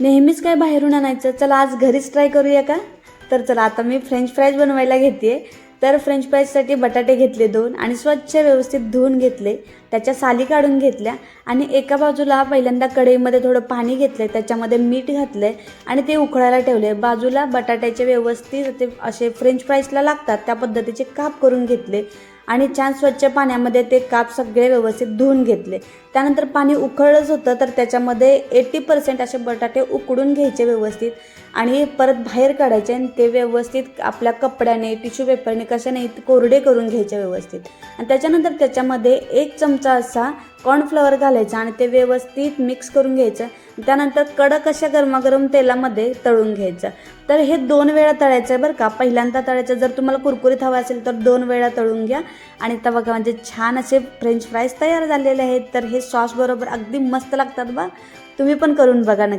नेहमीच काय बाहेरून आणायचं? चला आज घरीच ट्राय करूया का? तर चला आता मी फ्रेंच फ्राईज बनवायला घेते तर फ्रेंच फ्राईजसाठी बटाटे घेतले दोन आणि स्वच्छ व्यवस्थित धुवून घेतले. त्याच्या साली काढून घेतल्या आणि एका बाजूला पहिल्यांदा कढईमध्ये थोडं पाणी घेतलं त्याच्यामध्ये मीठ घातलं आहे आणि ते उकळायला ठेवले बाजूला बटाट्याचे व्यवस्थित ते असे फ्रेंच फ्राईजला लागतात. त्या पद्धतीचे काप करून घेतले. आणि छान स्वच्छ पाण्यामध्ये ते काप सगळे व्यवस्थित धुवून घेतले. त्यानंतर पाणी उकळलंच होतं तर त्याच्यामध्ये एटी पर्सेंट असे बटाटे उकडून घ्यायचे व्यवस्थित आणि परत बाहेर काढायचे आणि ते व्यवस्थित आपल्या कपड्याने टिश्यू पेपरने कशाने कोरडे करून घ्यायचे व्यवस्थित. आणि त्याच्यानंतर त्याच्यामध्ये एक चमचा असा कॉर्नफ्लॉवर घालायचं आणि ते व्यवस्थित मिक्स करून घ्यायचं. त्यानंतर कडक अशा गरमागरम तेलामध्ये तळून घ्यायचं. तर हे दोन वेळा तळायचं आहे बरं का. पहिल्यांदा तळायचं. जर तुम्हाला कुरकुरीत हवं असेल तर दोन वेळा तळून घ्या. आणि तर बघा म्हणजे छान असे फ्रेंच फ्राईज तयार झालेले आहेत. तर हे सॉस बरोबर अगदी मस्त लागतात बा. तुम्ही पण करून बघा नक्की.